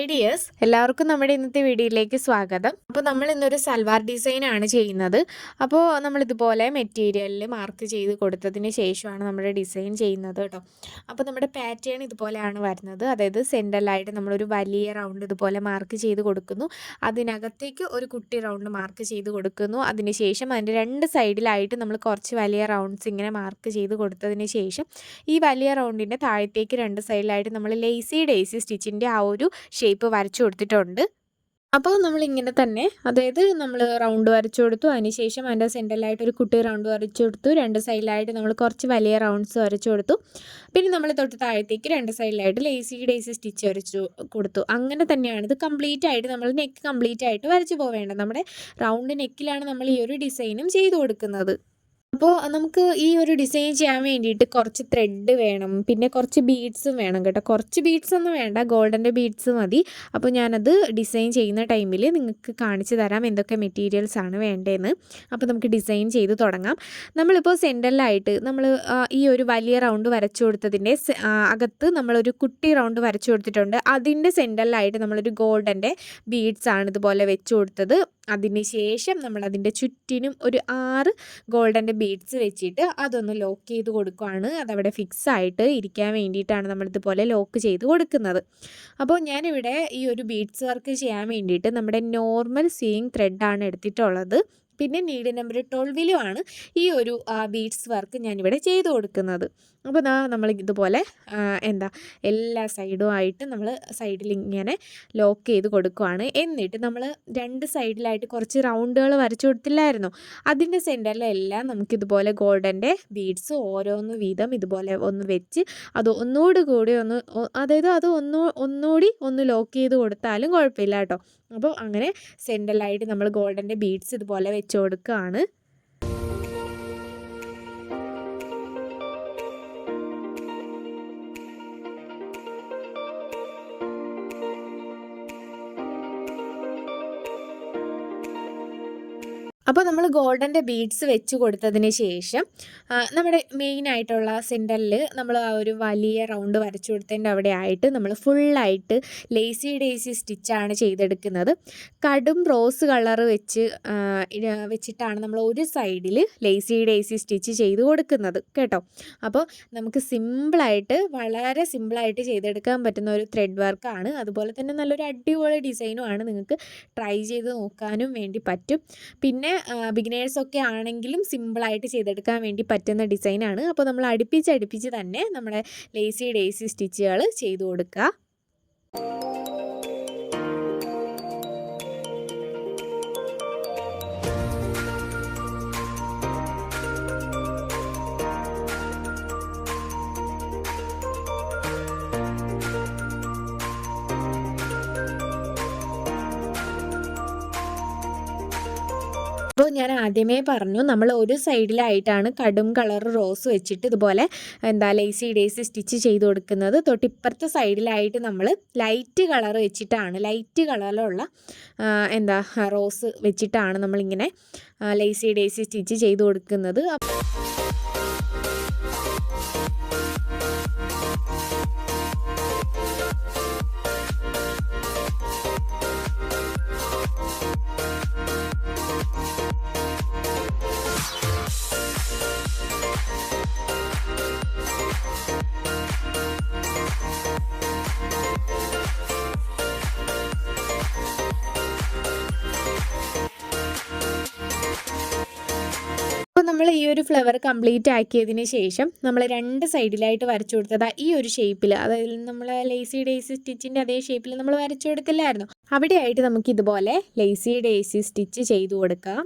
Hi dears എല്ലാവർക്കും നമ്മുടെ ഇന്നത്തെ വീഡിയോയിലേക്ക് സ്വാഗതം. അപ്പോൾ നമ്മൾ ഇന്നൊരു സൽവാർ ഡിസൈൻ ആണ് ചെയ്യുന്നത്. അപ്പോൾ നമ്മൾ ഇതുപോലെ മെറ്റീരിയലിൽ മാർക്ക് ചെയ്ത് കൊടുത്തതിന് ശേഷമാണ് നമ്മൾ ഡിസൈൻ ചെയ്യുന്നത് കേട്ടോ. അപ്പോൾ നമ്മുടെ പാറ്റേൺ ഇതുപോലെയാണ് വരുന്നത്. അതായത് സെന്ററിലായിട്ട് നമ്മളൊരു വലിയ റൗണ്ട് ഇതുപോലെ മാർക്ക് ചെയ്ത് കൊടുക്കുന്നു. അതിനകത്തേക്ക് ഒരു കുട്ടി റൗണ്ട് മാർക്ക് ചെയ്ത് കൊടുക്കുന്നു. അതിന് ശേഷം അതിന്റെ രണ്ട് സൈഡിലായിട്ട് നമ്മൾ കുറച്ച് വലിയ റൗണ്ട്സ് ഇങ്ങനെ മാർക്ക് ചെയ്ത് കൊടുത്തതിന് ശേഷം ഈ വലിയ റൗണ്ടിന്റെ താഴത്തേക്ക് രണ്ട് സൈഡിലായിട്ട് നമ്മൾ ലേസി ഡേസി സ്റ്റിച്ചിന്റെ ആ ഒരു ഷേപ്പ് വരച്ചു കൊടുത്തിട്ടുണ്ട്. അപ്പോൾ നമ്മൾ ഇങ്ങനെ തന്നെ അതായത് നമ്മൾ റൗണ്ട് വരച്ചു കൊടുത്തു. അതിനുശേഷം അതിന്റെ സെന്ററിലായിട്ട് ഒരു കുട്ടി റൗണ്ട് വരച്ചു കൊടുത്തു. രണ്ട് സൈഡിലായിട്ട് നമ്മൾ കുറച്ച് വലിയ റൗണ്ട്സ് വരച്ചു കൊടുത്തു. പിന്നെ നമ്മൾ തൊട്ട് താഴത്തേക്ക് രണ്ട് സൈഡിലായിട്ട് ലേസി ഡേസി സ്റ്റിച്ച് വരച്ചു കൊടുത്തു. അങ്ങനെ തന്നെയാണ് ഇത് കംപ്ലീറ്റ് ആയിട്ട് നമ്മൾ നെക്ക് കംപ്ലീറ്റ് ആയിട്ട് വരച്ചു പോവേണ്ടത്. നമ്മുടെ റൗണ്ട് നെക്കിലാണ് നമ്മൾ ഈ ഒരു ഡിസൈനും ചെയ്തു കൊടുക്കുന്നത്. അപ്പോൾ നമുക്ക് ഈ ഒരു ഡിസൈൻ ചെയ്യാൻ വേണ്ടിയിട്ട് കുറച്ച് ത്രെഡ് വേണം. പിന്നെ കുറച്ച് ബീഡ്സും വേണം കേട്ടോ. കുറച്ച് ബീഡ്സ് ഒന്നും വേണ്ട. ഗോൾഡന്റെ ബീഡ്സ് മതി. അപ്പോൾ ഞാനത് ഡിസൈൻ ചെയ്യുന്ന ടൈമിൽ നിങ്ങൾക്ക് കാണിച്ചു തരാം എന്തൊക്കെ മെറ്റീരിയൽസ് ആണ് വേണ്ടതെന്ന് അപ്പോൾ നമുക്ക് ഡിസൈൻ ചെയ്ത് തുടങ്ങാം. നമ്മളിപ്പോൾ സെന്ററിലായിട്ട് നമ്മൾ ഈ ഒരു വലിയ റൗണ്ട് വരച്ചു കൊടുത്തതിന്റെ അകത്ത് നമ്മളൊരു കുട്ടി റൗണ്ട് വരച്ചു കൊടുത്തിട്ടുണ്ട്. അതിന്റെ സെന്ററിലായിട്ട് നമ്മളൊരു ഗോൾഡന്റെ ബീഡ്സ് ആണ് ഇതുപോലെ വെച്ചു കൊടുത്തത്. അതിന് ശേഷം നമ്മൾ അതിന്റെ ചുറ്റിനും ഒരു ആറ് ഗോൾഡന്റെ ബീഡ്സ് വെച്ചിട്ട് അതൊന്ന് ലോക്ക് ചെയ്ത് കൊടുക്കുകയാണ് അതവിടെ ഫിക്സ് ആയിട്ട് ഇരിക്കാൻ വേണ്ടിയിട്ടാണ് നമ്മളിതുപോലെ ലോക്ക് ചെയ്ത് കൊടുക്കുന്നത്. അപ്പോൾ ഞാനിവിടെ ഈ ഒരു ബീഡ്സ് വർക്ക് ചെയ്യാൻ വേണ്ടിയിട്ട് നമ്മുടെ നോർമൽ സീയിങ് ത്രെഡാണ് എടുത്തിട്ടുള്ളത്. പിന്നെ നീഡ് നമ്പർ ട്വൽവിലുമാണ് ഈ ഒരു ബീഡ്സ് വർക്ക് ഞാനിവിടെ ചെയ്ത് കൊടുക്കുന്നത്. അപ്പോൾ ദാ നമ്മൾ ഇതുപോലെ എന്താ എല്ലാ സൈഡും ആയിട്ട് നമ്മൾ സൈഡിൽ ഇങ്ങനെ ലോക്ക് ചെയ്ത് കൊടുക്കുവാണ്. എന്നിട്ട് നമ്മൾ രണ്ട് സൈഡിലായിട്ട് കുറച്ച് റൗണ്ടുകൾ വരച്ചു കൊടുത്തില്ലായിരുന്നു? അതിന്റെ സെന്ററിലെല്ലാം നമുക്കിതുപോലെ ഗോൾഡന്റെ ബീഡ്സ് ഓരോന്ന് വീതം ഇതുപോലെ ഒന്ന് വെച്ച് അത് ഒന്നുകൂടി കൂടി ഒന്ന് അതായത് അത് ഒന്ന് ഒന്നുകൂടി ഒന്ന് ലോക്ക് ചെയ്ത് കൊടുത്താലും കുഴപ്പമില്ല കേട്ടോ. അപ്പോൾ അങ്ങനെ സെന്ററിലായിട്ട് നമ്മൾ ഗോൾഡന്റെ ബീഡ്സ് ഇതുപോലെ വെച്ച് കൊടുക്കുകയാണ് അപ്പോൾ നമ്മൾ ഗോൾഡന്റെ ബീഡ്സ് വെച്ച് കൊടുത്തതിന് ശേഷം നമ്മുടെ മെയിൻ ആയിട്ടുള്ള സെന്ററിൽ നമ്മൾ ആ ഒരു വലിയ റൗണ്ട് വരച്ചു കൊടുത്തതിന്റെ അവിടെ ആയിട്ട് നമ്മൾ ഫുള്ളായിട്ട് ലേസി ഡേസി സ്റ്റിച്ചാണ് ചെയ്തെടുക്കുന്നത്. കടും റോസ് കളർ വെച്ച് വെച്ചിട്ടാണ് നമ്മൾ ഒരു സൈഡിൽ ലേസി ഡേസി സ്റ്റിച്ച് ചെയ്ത് കൊടുക്കുന്നത് കേട്ടോ. അപ്പോൾ നമുക്ക് സിമ്പിളായിട്ട് വളരെ സിമ്പിളായിട്ട് ചെയ്തെടുക്കാൻ പറ്റുന്ന ഒരു ത്രെഡ് വർക്കാണ് അതുപോലെ തന്നെ നല്ലൊരു അടിപൊളി ഡിസൈനും ആണ് നിങ്ങൾക്ക് ട്രൈ ചെയ്ത് നോക്കാനും വേണ്ടി പറ്റും. പിന്നെ ബിഗിനേഴ്സൊക്കെ ആണെങ്കിലും സിമ്പിളായിട്ട് ചെയ്തെടുക്കാൻ വേണ്ടി പറ്റുന്ന ഡിസൈനാണ് അപ്പോൾ നമ്മൾ അടുപ്പിച്ച് അടുപ്പിച്ച് തന്നെ നമ്മുടെ ലേസി ഡേസി സ്റ്റിച്ചുകൾ ചെയ്തു കൊടുക്കുക അപ്പോൾ ഞാൻ ആദ്യമേ പറഞ്ഞു നമ്മൾ ഒരു സൈഡിലായിട്ടാണ് കടും കളർ റോസ് വെച്ചിട്ട് ഇതുപോലെ എന്താ ലേസി ഡേസി സ്റ്റിച്ച് ചെയ്ത് കൊടുക്കുന്നത്. തൊട്ടിപ്പുറത്തെ സൈഡിലായിട്ട് നമ്മൾ ലൈറ്റ് കളർ വെച്ചിട്ടാണ് ലൈറ്റ് കളറിലുള്ള എന്താ റോസ് വെച്ചിട്ടാണ് നമ്മളിങ്ങനെ ലേസി ഡേസി സ്റ്റിച്ച് ചെയ്ത് കൊടുക്കുന്നത്. അപ്പോൾ നമ്മൾ ഈ ഒരു ഫ്ലവർ കംപ്ലീറ്റ് ആക്കിയതിന് ശേഷം നമ്മൾ രണ്ട് സൈഡിലായിട്ട് വരച്ചു കൊടുത്തത് ഈ ഒരു ഷേപ്പിൽ അതായത് നമ്മൾ ലേസി ഡേസി സ്റ്റിച്ചിന്റെ അതേ ഷേപ്പിൽ നമ്മൾ വരച്ചു കൊടുക്കില്ലായിരുന്നു അവിടെയായിട്ട് നമുക്ക് ഇതുപോലെ ലേസി ഡേസി സ്റ്റിച്ച് ചെയ്തു കൊടുക്കാം.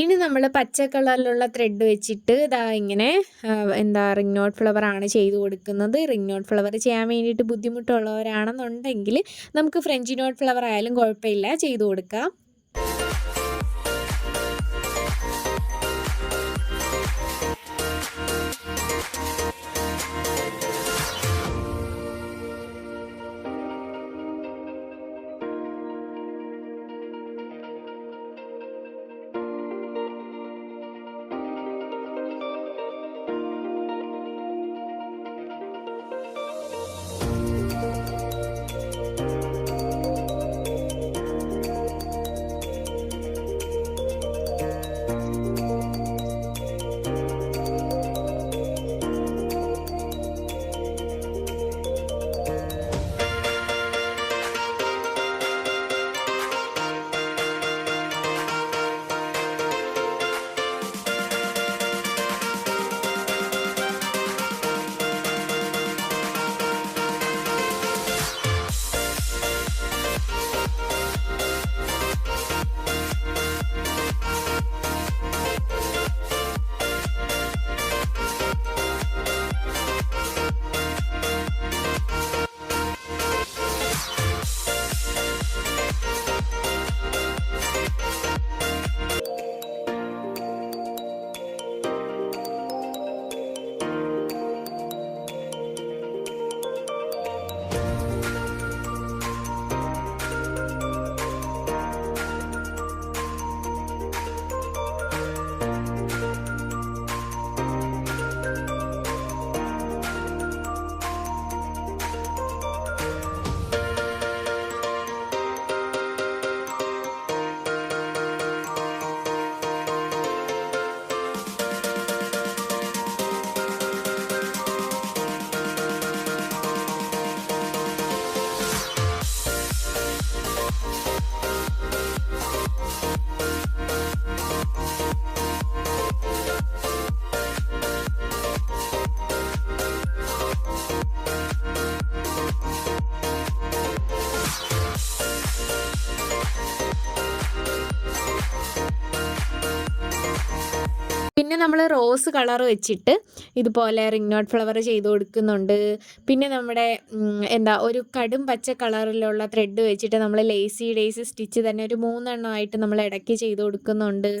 ഇനി നമ്മൾ പച്ച കളറിലുള്ള ത്രെഡ് വെച്ചിട്ട് ഇതാ ഇങ്ങനെ എന്താ റിംഗ് നോട്ട് ഫ്ലവർ ആണ് ചെയ്ത് കൊടുക്കുന്നത്. റിംഗ് നോട്ട് ഫ്ലവർ ചെയ്യാൻ വേണ്ടിയിട്ട് ബുദ്ധിമുട്ടുള്ളവരാണെന്നുണ്ടെങ്കിൽ നമുക്ക് ഫ്രഞ്ച് നോട്ട് ഫ്ലവർ ആയാലും കുഴപ്പമില്ല. ചെയ്ത് കൊടുക്കാം. പിന്നെ നമ്മൾ റോസ് കളർ വെച്ചിട്ട് ഇതുപോലെ റിംഗ് നോട്ട് ഫ്ലവർ ചെയ്ത് കൊടുക്കുന്നുണ്ട്. പിന്നെ നമ്മുടെ എന്താ ഒരു കടും പച്ച കളറിലുള്ള ത്രെഡ് വെച്ചിട്ട് നമ്മൾ ലേസി ഡേയ്സ് സ്റ്റിച്ച് തന്നെ ഒരു മൂന്നെണ്ണമായിട്ട് നമ്മൾ ഇടയ്ക്ക് ചെയ്ത് കൊടുക്കുന്നുണ്ട്.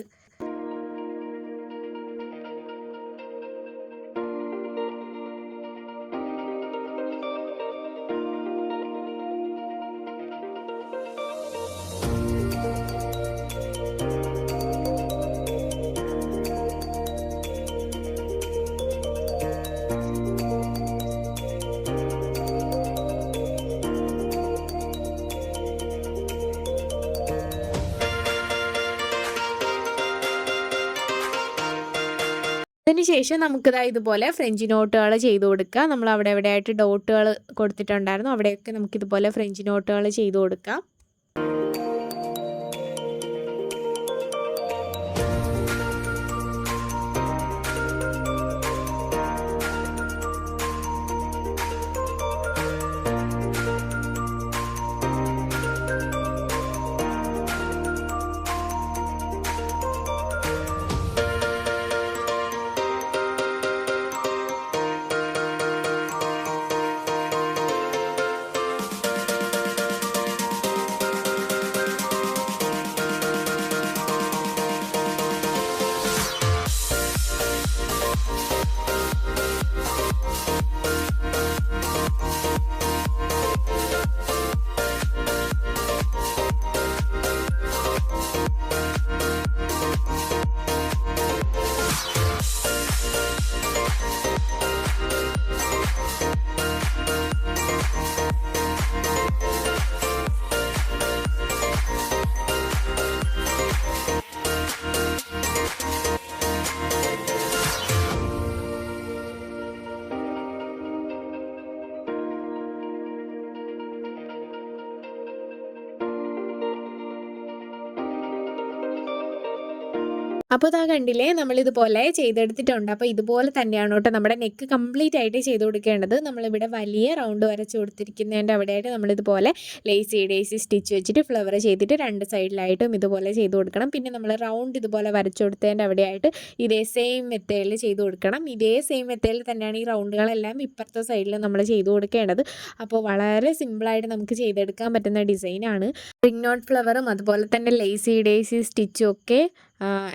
അതിനുശേഷം നമുക്കിതാ ഇതുപോലെ ഫ്രഞ്ച് നോട്ടുകൾ ചെയ്ത് കൊടുക്കുക നമ്മൾ അവിടെ എവിടെയായിട്ട് ഡോട്ടുകൾ കൊടുത്തിട്ടുണ്ടായിരുന്നു അവിടെയൊക്കെ നമുക്കിതുപോലെ ഫ്രഞ്ച് നോട്ടുകൾ ചെയ്ത് കൊടുക്കാം. അപ്പോൾ ഇതാ കണ്ടില്ലേ നമ്മളിതുപോലെ ചെയ്തെടുത്തിട്ടുണ്ട്. അപ്പോൾ ഇതുപോലെ തന്നെയാണ് കേട്ടോ നമ്മുടെ നെക്ക് കംപ്ലീറ്റ് ആയിട്ട് ചെയ്ത് കൊടുക്കേണ്ടത്. നമ്മളിവിടെ വലിയ റൗണ്ട് വരച്ച് കൊടുത്തിരിക്കുന്നതിന്റെ അവിടെയായിട്ട് നമ്മളിതുപോലെ ലേസി ഡേസി സ്റ്റിച്ച് വെച്ചിട്ട് ഫ്ലവർ ചെയ്തിട്ട് രണ്ട് സൈഡിലായിട്ടും ഇതുപോലെ ചെയ്ത് കൊടുക്കണം. പിന്നെ നമ്മൾ റൗണ്ട് ഇതുപോലെ വരച്ചു കൊടുത്തതിന്റെ അവിടെയായിട്ട് ഇതേ സെയിം മെത്തേഡിൽ ചെയ്ത് കൊടുക്കണം. ഇതേ സെയിം മെത്തേഡിൽ തന്നെയാണ് ഈ റൗണ്ടുകളെല്ലാം ഇപ്പുറത്തെ സൈഡിൽ നമ്മൾ ചെയ്ത് കൊടുക്കേണ്ടത്. അപ്പോൾ വളരെ സിമ്പിളായിട്ട് നമുക്ക് ചെയ്തെടുക്കാൻ പറ്റുന്ന ഡിസൈനാണ് റിംഗ് നോട്ട് ഫ്ലവറും അതുപോലെ തന്നെ ലേസി ഡേസി സ്റ്റിച്ചും ഒക്കെ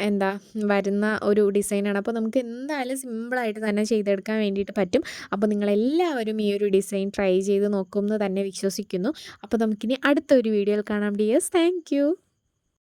എന്താ വരുന്ന ഒരു ഡിസൈനാണ്. അപ്പോൾ നമുക്ക് എന്തായാലും സിമ്പിളായിട്ട് തന്നെ ചെയ്തെടുക്കാൻ വേണ്ടിയിട്ട് പറ്റും. അപ്പോൾ നിങ്ങളെല്ലാവരും ഈ ഒരു ഡിസൈൻ ട്രൈ ചെയ്ത് നോക്കുമെന്ന് തന്നെ വിശ്വസിക്കുന്നു. അപ്പോൾ നമുക്കിനി അടുത്തൊരു വീഡിയോയിൽ കാണാം. Dears thank